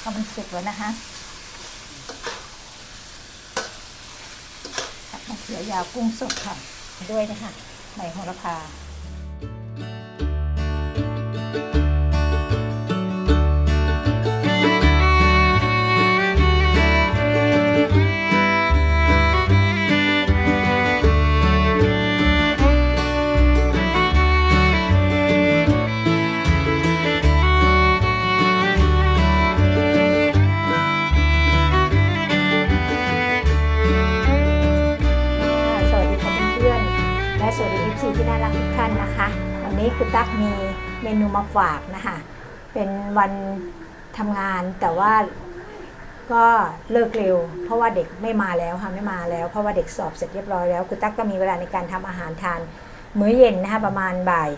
พอมันสุกแล้วนะคะมะเขือยาวกุ้งสดค่ะ ด้วยนะคะใบโหระพา สวัสดีเอฟซีที่น่ารักทุกท่านนะคะ วันนี้คุณตั๊กมีเมนูมาฝากนะคะ เป็นวันทำงานแต่ว่าก็เลิกเร็ว เพราะว่าเด็กไม่มาแล้วค่ะไม่มาแล้ว เพราะว่าเด็กสอบเสร็จเรียบร้อยแล้วคุณตั๊กก็มีเวลาในการทำอาหารทาน มื้อเย็นนะคะประมาณบ่าย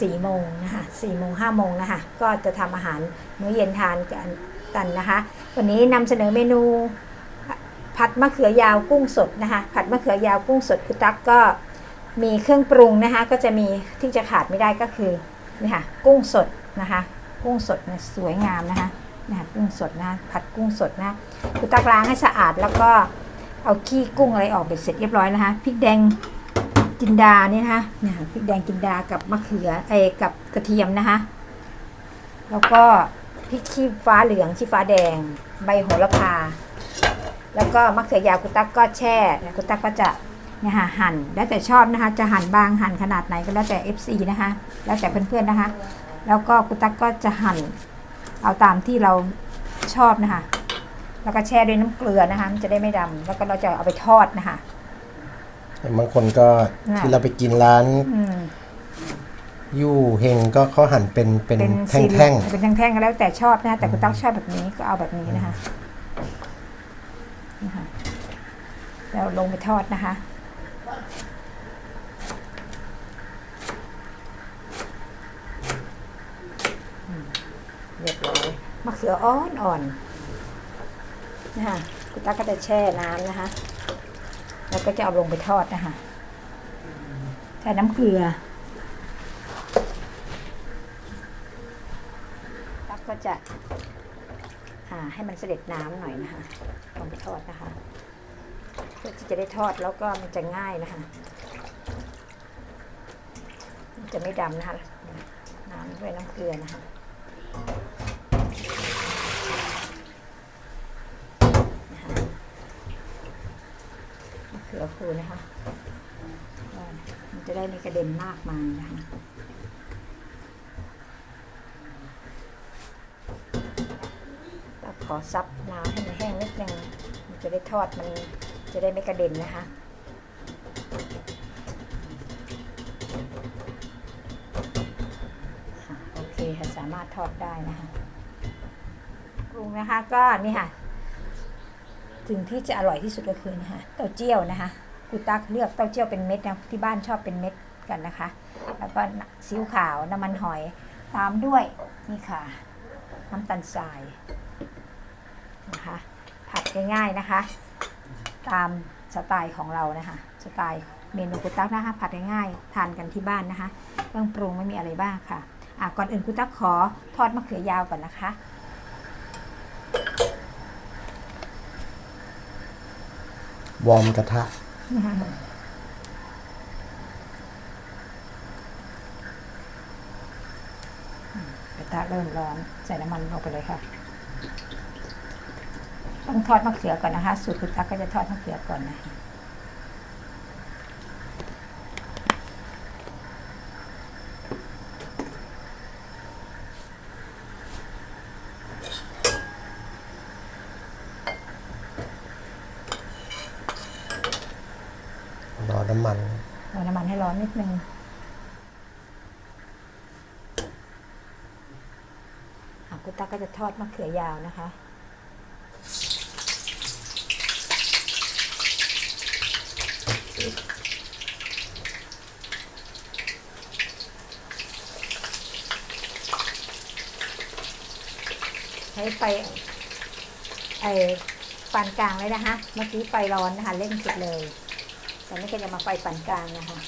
สี่โมงนะคะสี่โมงห้าโมงนะคะก็จะทำอาหารมื้อเย็นทานกันกันนะคะ วันนี้นำเสนอเมนูผัดมะเขือยาวกุ้งสดนะคะ ผัดมะเขือยาวกุ้งสดคุณตั๊กก็ มีเครื่องปรุงนะคะก็จะมีที่จะขาดไม่ได้ก็คือนี่ค่ะกุ้งสดนะคะกุ้งสดนะสวยงามนะคะนะคะกุ้งสดนะผัดกุ้งสดนะคุณตั๊กล้างให้สะอาดแล้วก็เอาขี้กุ้งอะไรออกเบ็ดเสร็จเรียบร้อยนะคะพริกแดงจินดาเนี่ยนะคะเนี่ยพริกแดงจินดากับมะเขือไอ้กับกระเทียมนะคะแล้วก็พริกชี้ฟ้าเหลืองชี้ฟ้าแดง ใบโหระพา แล้วก็มะเขือยาวกุตักก็แช่กุตักก็จะ เนี่ยค่ะหั่นแล้วแต่ชอบนะคะ จะหั่นบางหั่นขนาดไหนก็แล้วแต่ FC นะคะ แล้วแต่เพื่อนๆนะคะ แล้วก็กุตักก็จะหั่นเอาตามที่เราชอบนะคะ แล้วก็แช่ด้วยน้ำเกลือนะคะมันจะได้ไม่ดำแล้วก็เราจะเอาไปทอดนะคะบางคนก็น่ะที่เราไปกินร้านอืมยู่เฮงก็เขาหั่นเป็นเป็นเป็นแท่งสี่แท่งเป็นแท่งๆก็แล้วแต่ชอบนะคะแต่กุตักชอบแบบนี้ก็เอาแบบนี้นะคะนะคะแล้วลงไปทอดนะคะ เรียบร้อยมะเขืออ่อนอ่อนนะคะคุณตาก็จะแช่น้ำนะคะ แล้วก็จะเอาลงไปทอดนะคะใส่น้ำเกลือ ตักก็จะให้มันเสด็จน้ำหน่อยนะคะลงไปทอดนะคะ พื่อที่จะได้ทอดแล้วก็มันจะง่ายนะคะมันจะไม่ดำนะคะ น้ำด้วยน้ำเกลือนะคะเขือคูนะคะ มันจะได้ไม่กระเด็นมากมายนะคะแล้วขอซับน้ำให้มันแห้งนิดนึงมันจะได้ทอดมัน จะได้ไม่กระเด็นนะคะ โอเคค่ะสามารถทอดได้นะคะปรุงนะคะก็นี่ค่ะถึงที่จะอร่อยที่สุดก็คือนะคะเต้าเจี้ยวนะคะกูตักเลือกเต้าเจี้ยวเป็นเม็ดนะที่บ้านชอบเป็นเม็ดกันนะคะ แล้วก็ซีอิ๊วขาวน้ำมันหอยตามด้วยนี่ค่ะ น้ำตาลทรายนะคะผัดง่ายๆนะคะ ตามสไตล์ของเรานะคะสไตล์เมนูกุตักนะคะผัดง่ายๆทานกันที่บ้านนะคะเครื่องปรุงไม่มีอะไรบ้างค่ะอะก่อนอื่นกุตักขอทอดมะเขือยาวก่อนนะคะวอร์มกระทะ กระทะเริ่มร้อน ใส่น้ำมันลงไปเลยค่ะ ต้องทอดมะเขือก่อนนะคะ สูตรคุณตั๊กก็จะทอดมะเขือก่อนนะคะรอน้ำมันเอาน้ำมันให้ร้อนนิดนึงอะคุณตั๊กก็จะทอดมะเขือยาวนะคะ ไฟไอปานกลางเลยนะคะ เมื่อกี้ไฟร้อนนะคะเร่งสุดเลย แต่นี่ก็จะมาไฟปานกลางนะคะ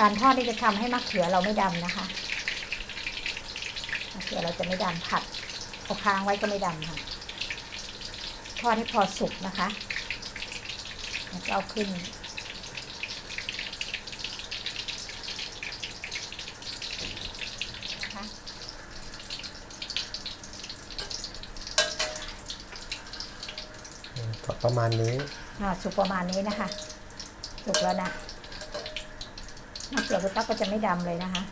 การทอดนี่จะทำให้มะเขือเราไม่ดำนะคะมะเขือเราจะไม่ดำผัดเอาค้างไว้ก็ไม่ดำค่ะ ทอดให้พอสุกนะคะแล้วก็เอาขึ้น นะคะก็ประมาณนี้อ่าสุกประมาณนี้นะคะ สุกแล้วนะ มะเขือคุณตั๊กก็จะไม่ดำเลยนะคะ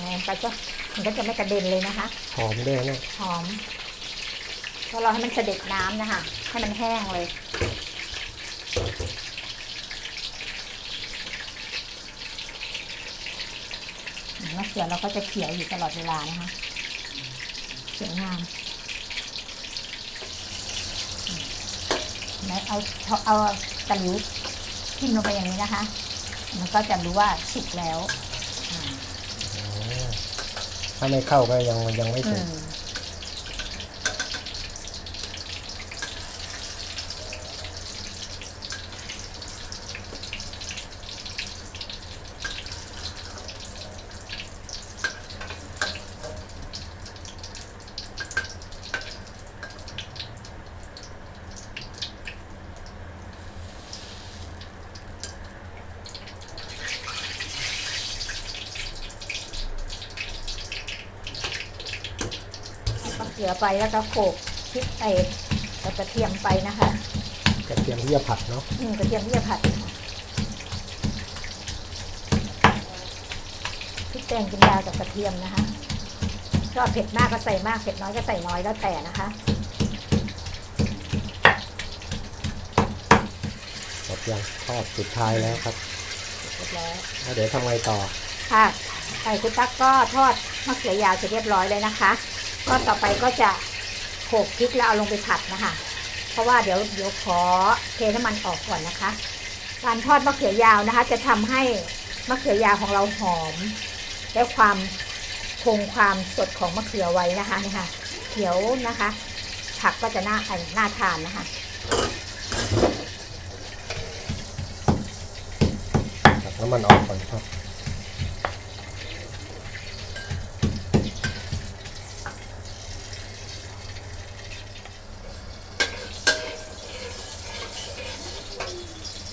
มันก็จะมันก็จะไม่กระเด็นเลยนะคะ หอมด้วยนะหอมเพ ราะเราให้มันเสด็จน้ำนะคะ ให้มันแห้งเลย มะเขือเราก็จะเขียวอยู่ตลอดเวลานะคะสวยงามไหนเอาเอาตะหลิวทิ่มลงไปอย่างนี้นะคะ มันก็จะรู้ว่าสุกแล้วอ่าถ้าไม่เข้าก็ยังยังไม่อืสุก ม ไปแล้วก็โขลกพริกไอ้กระเทียมไปนะคะกระเทียมที่จะผัดเนาะอืมกระเทียมที่จะผัดพริกแกงกินดาวกับกระเทียมนะคะชอบเผ็ดมากก็ใส่มากเผ็ดน้อยก็ใส่น้อยแล้วแต่นะคะหมดยังทอดสุดท้ายแล้วครับเสร็จแล้วแล้วเดี๋ยวทำไงต่อค่ะไก่คุณตั๊กก็ทอดมะเขือยาวเสร็จเรียบร้อยเลยนะคะ ก็ต่อไปก็จะโขลกพริกแล้วเอาลงไปผัดนะคะ เพราะว่าเดี๋ยวเดี๋ยวขอเทน้ำมันออกก่อนนะคะ การทอดมะเขือยาวนะคะ จะทำให้มะเขือยาวของเราหอม และความคงความสดของมะเขือไว้นะคะนี่ค่ะเขียวนะคะ ผักก็จะน่าอันน่าทานนะคะตักน้ำมันออกก่อนครับ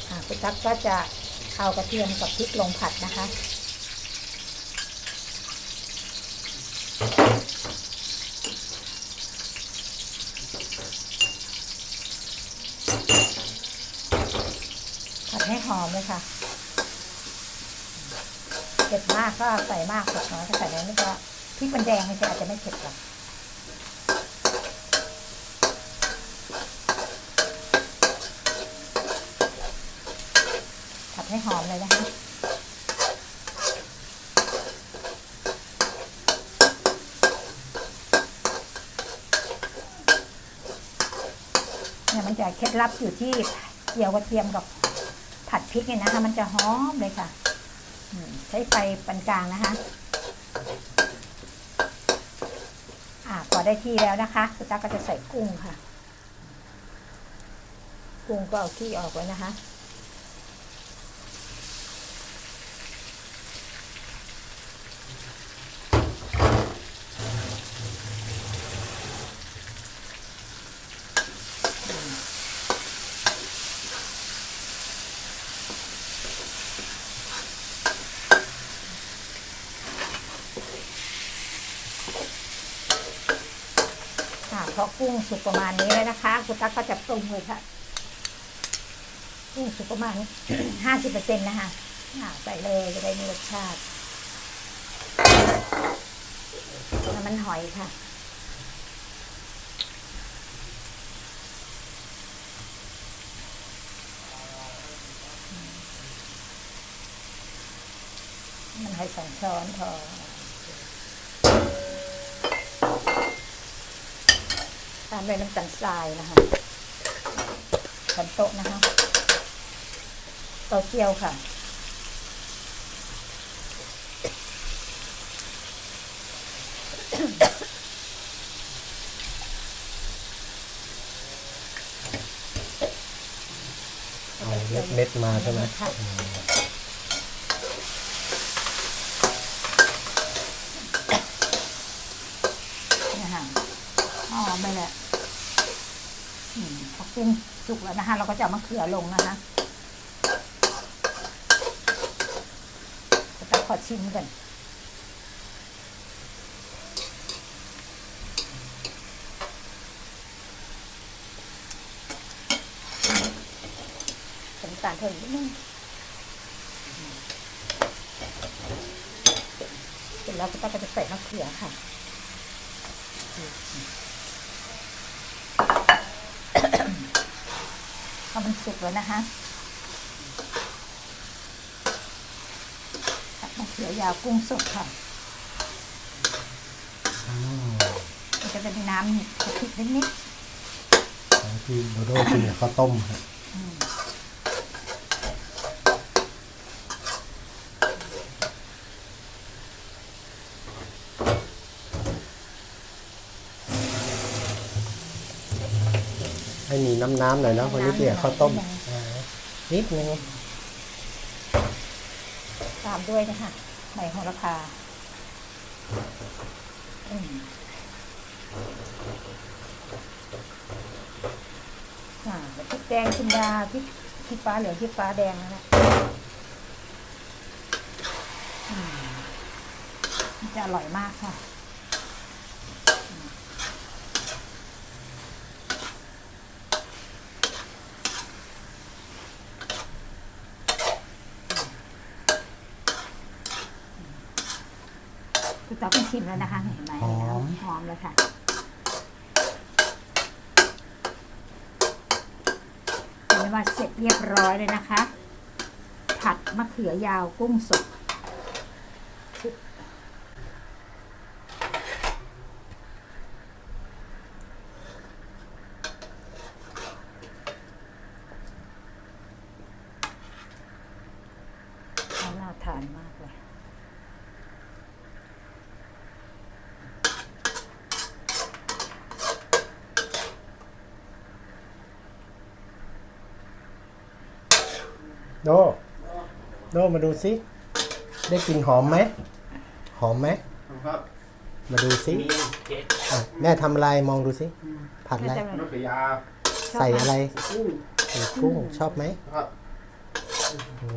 อ่าคุณตั๊ กก็จะเอากระเทียมกับพริกลงผัดนะคะ ผัดให้หอมเลยค่ะเผ็ดมากก็ใส่มากเผ็ดน้อยก็ใส่น้อยนี่ก็พริกมันแดงไม่ใช่อาจจะไม่เผ็ดหรอกผัดใหอมเลยนะคะ เนี่ยมันจะเคล็ดลับอยู่ที่เจียวกระเทียมกับผัดพริกเนี่ยนะคะ มันจะหอมเลยค่ะ ใช้ไฟปานกลางนะคะอ่าพอได้ที่แล้วนะคะคุณตาก็จะใส่กุ้งค่ะ กุ้งก็เอาที่ออกไว้นะคะพอกุ้ง สุกประมาณนี้แล้วนะคะคุณตั๊กก็จะปรุงเลยค่ะกุ้งสุกประมาณห้าสิบเปอร์เซ็นต์นะคะใส่เลยจะได้มีรสชาติน้ำมันหอยค่ะมันให้สองช้อนพอ ตามด้วยน้ำตาลทรายนะคะช้อนโต๊ะนะคะเต้าเจี้ยวค่ะเอาเม็ดเม็ดมาใช่ไหม ค่ะเนี่ยค่ะอ๋อไม่แหละอืมพอกุ้ งสุกแล้วนะคะ เราก็จะเอามะเขือลงนะคะจะขอชิมกันน้ำตาลเพิ่มนิดนึงเสร็จแล้วก็จะใส่มะเขือค่ะ พอมันสุกแล้วนะคะตักมะเขือยาวกุ้งสดค่ะอืมมันจะเป็นน้ำกะทินิดของที่โดโดกินกับข้าวต้มครับ ๆอืม ให้มี น้ำน้ำๆหน่อยนะวันนี้กินกับข้าวต้มอ่านิดนึงตามด้วยนะคะใบโหระพาอืมอ่าแล้วพริกแดงชินดาพริกพริกฟ้าเหลืองพริกฟ้าแดงนั่นแหละอืมมันจะอร่อยมากค่ะ คุณต๊อกเป็น ชิมแล้วนะคะเห็นไหมหอม หอมเลยค่ะเห็นไหมว่าเสร็จเรียบร้อยเลยนะคะ ผัดมะเขือยาวกุ้งสดน่าทานมากเลย โด โดมาดูสิได้กลิ่นหอมไหม หอมไหม ครับมาดูสิมีเค้กอะแม่ทำอะไรมองดูสิผัดอะไรน่าจะมะเขือยาวใส่อะไรกุ้งใส่กุ้งชอบไหมครับอื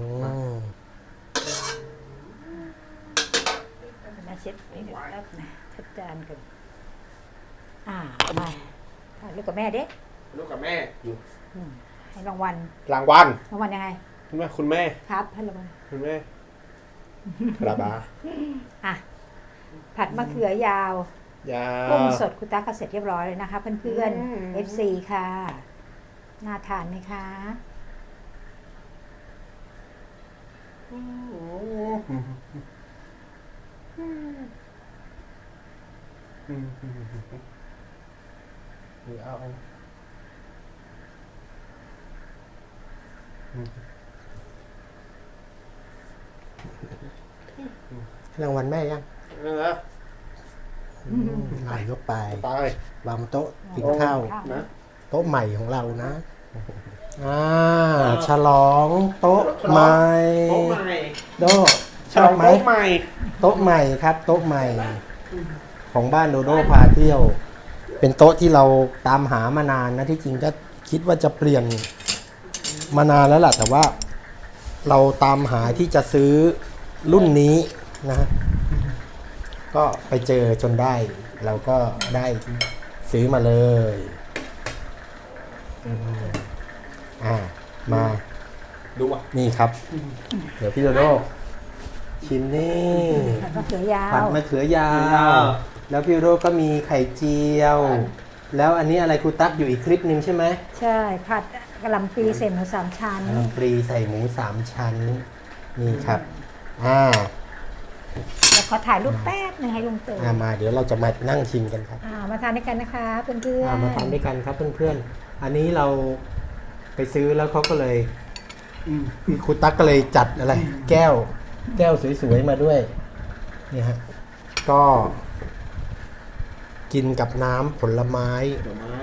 มมาเช็ดให้ดูแป๊บนะชัดจานกันอ่ามาถ่ายรูปกับแม่เด็กลูกกับแม่อยู่ให้รางวัลรางวัลรางวัลยังไง คุณแม่คุณแม่ครับให้รางวัลคุณแม่ระบาอะผัดมะเขือยาว ยากุ้งสดคุณตาก็เสร็จเรียบร้อยเลยนะคะ เพื่อนอืม ๆ FC ค่ะ น่าทานไหมคะโอ้โหหรือเอาให้ รางวัลแม่ยังนั่นนะอืมไหลก็ไปไปวางบนโต๊ะกินข้าวนะโต๊ะใหม่ของเรานะอ่าฉลองโต๊ะใหม่โต๊ะใหม่โดชอบไหมโต๊ะใหม่โต๊ะใหม่ครับ โต๊ะใหม่ ของบ้านโดโดพาเที่ยว เป็นโต๊ะที่เราตามหามานานนะที่จริงก็คิดว่าจะเปลี่ยนมานานแล้วล่ะแต่ว่า เราตามหาที่จะซื้อรุ่นนี้นะก็ไปเจอจนได้ เราก็ได้ซื้อมาเลยอืมอ่ามา ดูอะนี่ครับ เดี๋ยวพี่โดโดชิมนี่ผัดมะเขือยาผัดวมะเขือยาว แล้วพี่โดโดก็มีไข่เจียว แล้วอันนี้อะไรครูตั๊กอยู่อีกคลิปหนึ่งใช่ไหม ใช่ ผัด กะหล่ำปีเศษหมูสามชั้น น้ำปรีใส่หมูสามชั้น นี่ครับ อ่าแล้วขออถ่ายรูปแป๊บนึงให้ลุงตื่นอ่ามาเดี๋ยวเราจะมานั่งชิมกันครับอ่ามาทานด้วยกันนะคะเพื่อนๆอ่ามาทานด้วยกันครับเพื่อนๆ อันนี้เราไปซื้อแล้วเขาก็เลยครูตั๊กก็เลยจัดอะไร แก้ว แก้วสวยๆมาด้วยเนี่ยฮะ ก็ กินกับน้ำผลไม้เดี๋ยวไม้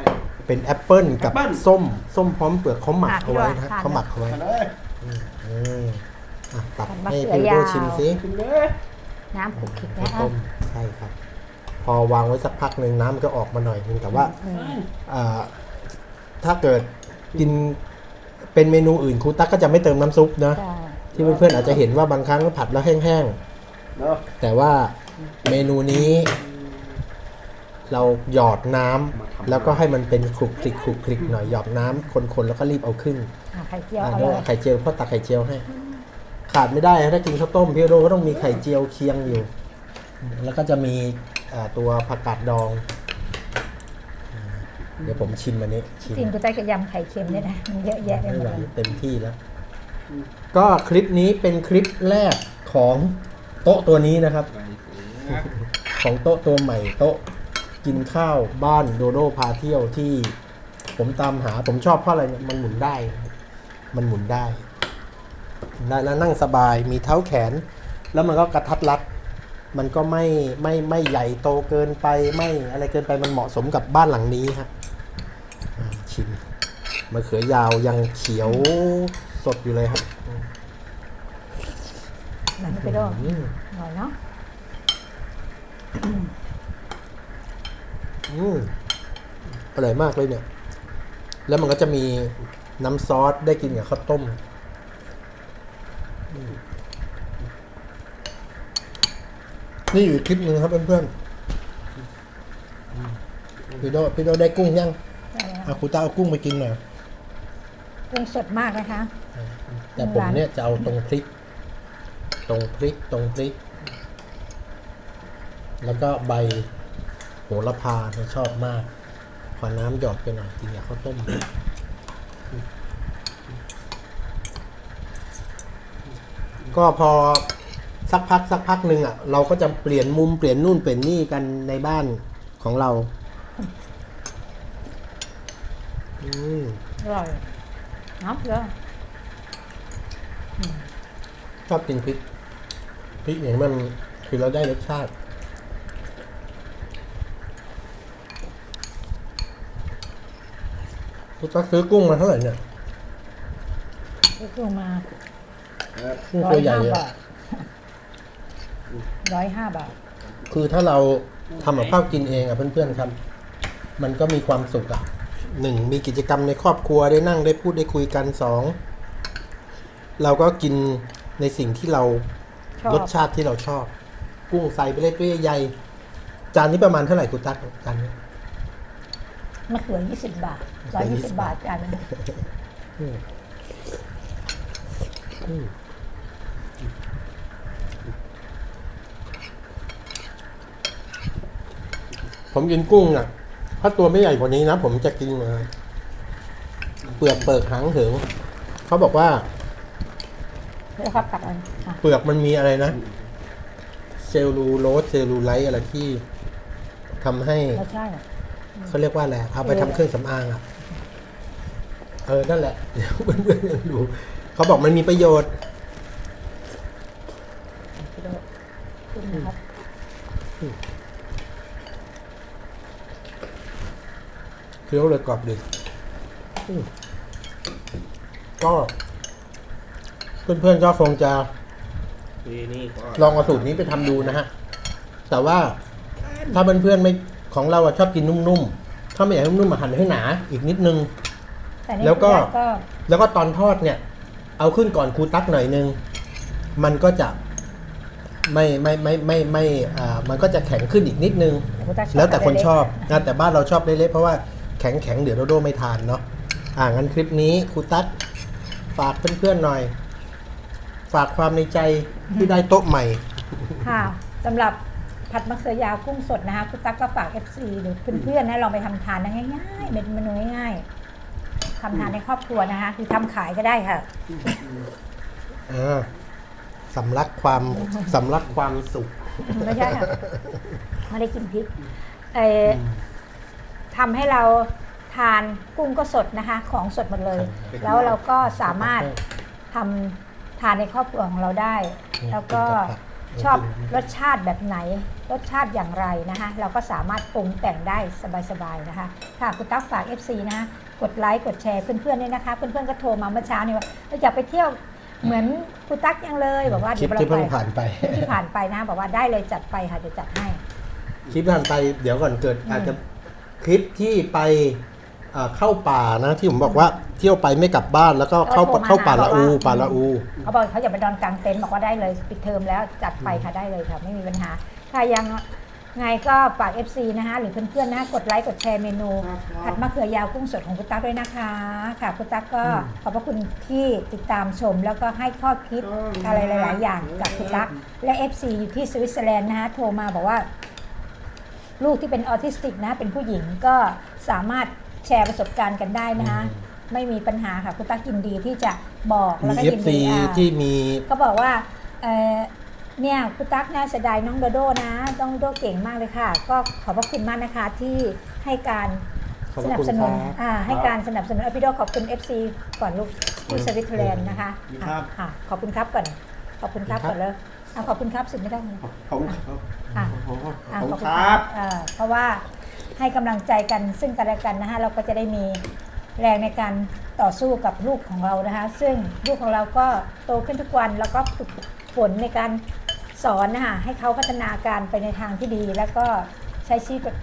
เป็นแอปเปิลกับแอปเปิ้ล ส้ม ส้มพร้อมเปลือกเขาหมักอะเอาไว้นะฮะพี่ว่าทานเขาหมักเอาไว้มาเลยอืมอะตัดมะให้เขือพี่โดยาวชิมซิกินเลยน้ำขลุกขลิกข้านะวต้มใช่ครับ พอวางไว้สักพักหนึ่งน้ำมันก็ออกมาหน่อยนึงแต่ว่า อืมอ่าถ้าเกิดกินเป็นเมนูอื่นครูตั๊กก็จะไม่เติมน้ำซุปนะใช่ที่เพื่อนๆอาจจะเห็นว่าบางครั้งก็ผัดแล้วแห้งเนาะๆแต่ว่าเมนูนี้ เราหยอดน้ำแล้วก็ให้มันเป็นคลุกคลิกคลุกคลิกหน่อยหยอดน้ำคนๆแล้วก็รีบเอาขึ้นอะไข่เจียวอ่าเอาเดี๋เลยวยไข่เจียวพ่อตักไข่เจียวให้ ขาดไม่ได้นะถ้ากินข้าวต้มพี่โดก็ต้องมีไข่เจียวเคียงอยู่ แล้วก็จะมีอ่าตัวผักกาดดองอ่าเดี๋ยวผมชิมอันนี้ชิมกินกูใจกับยำไข่เค็มเนี่ยนะมันเยอะแยะไปไม่หมไหวดเลยเต็มที่แล้ว ก็คลิปนี้เป็นคลิปแรกของโต๊ะตัวนี้นะครับไปเสียของโต๊ะตัวใหม่โต๊ะ กินข้าวบ้านโดโดพาเที่ยวที่ผมตามหาผมชอบเพราะอะไรเนี่ยมันหมุนได้ มันหมุนได้หมุนได้แล้วนั่งสบายมีเท้าแขน แล้วมันก็กระทัดรัด มันก็ไม่ไม่ไม่ใหญ่โตเกินไปไม่อะไรเกินไปมันเหมาะสมกับบ้านหลังนี้ฮะอ่าชิมมะเขือยาวยังเขียวสดอยู่เลยครับมันไปโดนอืมอร่อยเนาะ อืมอร่อยมากเลยเนี่ย แล้วมันก็จะมีน้ำซอสได้กินกับข้าวต้มอืมนี่อยู่คลิปหนึ่งครับเพื่อนๆอืมพี่โดพี่โดได้กุ้งยังได้แล้วอาคุตาเอากุ้งไปกินหน่อยกุ้งสดมากนะคะ แต่ผมเนี่ยจะเอาตรงพริก ตรงพริกตรงพริก แล้วก็ใบโห ระพาเนี่ยชอบมาก ขอน้ำหยอดไปหน่อยกินกับข้าวต้มก็พอสักพักสักพักหนึ่งอะเราก็จะเปลี่ยนมุมเปลี่ยนนู่นเปลี่ยนนี่กันในบ้านของเรา อืมอร่อยเนาะเยอะชอบกินพริกพริกอย่างมันคือเราได้รสชาติ คุณตักซื้อกุ้งมาเท่าไหร่เนี่ยซื้อกุ้งมาครับกุ้งร้อตัวยใหญ่ห้าอะบาทร้อยห้าบาท คือถ้าเราทำกับข้าวกินเองอะเพื่อนๆครับ มันก็มีความสุขอะหนึ่งมีกิจกรรมในครอบครัวได้นั่งได้พูดได้คุยกันสองเราก็กินในสิ่งที่เราชอบรสชาติที่เราชอบ กุ้งใส่ไปเลยตัวใหญ่ๆจานนี้ประมาณเท่าไหร่คุณตั๊กจานนี้ มะเขือยี่สิบบาทร้อยยี่สิบบาทจานนึงอืมอืมผมกินกุ้งอะ ถ้าตัวไม่ใหญ่กว่านี้นะ ผมจะกินมาเปลือกเปิกหางเหิงเขาบอกว่าแล้วครับตักอันอะเปลือกมันมีอะไรนะ เซลลูโลสเซลลูไลท์อะไรที่ทำให้รสชาติ เขาเรียกว่าอะไรเอาไปทำเครื่องสำอางอะเออนั่นแหละเดี๋ยวเพื่อนๆยังดูเขาบอกมันมีประโยชน์ขึ้นนครับเคี้ยวเลยกรอบดีก็เพื่อนๆก็คงจะลองเอาสูตรนี้ไปทำดูนะฮะ แต่ว่าถ้าเพื่อนๆไม่ ของเราอะชอบกินนุ่มๆ ถ้าไม่อยากให้นุ่มๆมาหั่นให้หนาอีกนิดนึงแต่นี่แล้วก็ คุณยายก็แล้วก็ตอนทอดเนี่ย เอาขึ้นก่อนครูตักหน่อยนึง มันก็จะไม่ไม่ไม่ไม่ไม่อ่ามันก็จะแข็งขึ้นอีกนิดนึงคุณตั๊กแล้วแต่คนชอบเล็กนะแต่บ้านเราชอบเละๆเพราะว่าแข็งแข็งๆเดี๋ยวโดโดไม่ทานเนาะอ่างั้นคลิปนี้ครูตั๊กฝากเพื่อนๆหน่อย ฝากความในใจที่ได้โต๊ะใหม่ๆค่ะสำหรับ ผัดมะเขือยาวกุ้งสดนะคะคุณตั๊กก็ฝาก FC หรือเพื่อนๆนะลองไปทำทานนะง่ายๆเป็นเมนูง่ายๆทำทานในครอบครัวนะคะคือทำขายก็ได้ค่ะ อ่าสำลักความสำลักความสุข ไม่ใช่ค่ะไม่ได้กินพริกเอ่อทำให้เราทานกุ้งก็สดนะคะ ของสดหมดเลยแล้วเราก็สามารถทำทานในครอบครัวของเราได้ แล้วก็ ชอบรสชาติแบบไหน รสชาติอย่างไรนะคะ เราก็สามารถปรุงแต่งได้สบายๆนะคะ ค่ะคุณตั๊กฝาก FC นะคะกดไลค์กดแชร์เพื่อนๆด้วยนะคะ เพื่อนๆก็โทรมาเมื่อเช้านี่ว่าเราอยากไปเที่ยวเหมือนคุณตั๊กยังเลยบอกว่าคลิเดี๋ยปวเราที่เพิ่งไปผ่านไปที่ผ่านไปนะบอกว่าได้เลยจัดไปค่ะเดี๋ยวจัดให้ คลิปผ่านไปเดี๋ยวก่อนเกิดอาจจะคลิปที่ไป เอ่อเข้าป่านะที่ผมบอกว่าเที่ยวไปไม่กลับบ้านแล้วก็เข้าแล้วโทรมาเข้าป่าละอูหาว่า ป่าละอู เขาบอกเขาอยากไปนอนกลางเต็นท์บอกว่าได้เลยปิดเทอมแล้วจัดไปค่ะได้เลยค่ะ ไม่มีปัญหาถ้ายังไงก็ฝาก FC นะคะหรือเพื่อนๆนะกดไลค์กดแชร์เมนูผัดมะเขือยาวกุ้งสดของคุณตั๊กด้วยนะคะ ค่ะคุณตั๊กก็ขอบพระคุณที่ติดตามชม แล้วก็ให้ข้อคิดอะไรหลาย ๆ อย่างกับคุณตั๊กและ FC อยู่ที่สวิตเซอร์แลนด์นะคะโทรมาบอกว่า ลูกที่เป็นออทิสติกนะเป็นผู้หญิงก็สามารถ แชร์ประสบการณ์กันได้นะคะไม่มีปัญหาค่ะคุณตั๊กยินดีที่จะบอกมีแล้วก็เอยิฟนซีดีอ่าที่มีก็บอกว่าเอ่อเนี่ยคุณตั๊กนะเสียดายน้องโดโดนะน้องโดโดเก่งมากเลยค่ะ ก็ขอบพระคุณมากนะคะที่ให้การขอบสพระนับคุณสนุนครับอ่าให้การสนับสนุนอพี่โดขอบคุณ FC ก่อนลูกที่สวิตเซอร์แลนด์นะคะครับอะขอบคุณครับก่อนขอบคุณครับก่อนเลยอะขอบคุณครับสิไม่ได้ไหมผมครับอะผมอะผมขอบคคุณรับเอ่อเพราะว่า ให้กำลังใจกันซึ่งกันและกันนะคะเราก็จะได้มีแรงในการต่อสู้กับลูกของเรานะคะซึ่งลูกของเราก็โตขึ้นทุกวันแล้วก็ฝึกฝนในการสอนนะคะให้เขาพัฒนาการไปในทางที่ดี แล้วก็ใช้ชีวิต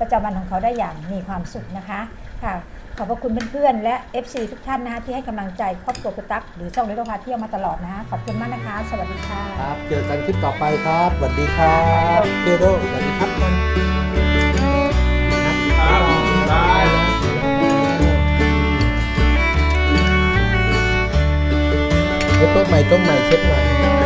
ประจำวันของเขาได้อย่างมีความสุขนะคะค่ะขอบพระคุณเพื่อนๆและ FC ทุกท่านนะคะที่ให้กำลังใจครอบครัวกุตักหรือช่องเรโดพาเที่ยวมาตลอดนะคะขอบคุณมากนะคะ สวัสดีค่ะ ครับ เจอกันคลิปต่อไปครับสวัสดีครับเจโดสวัสดีครับ มันครับบ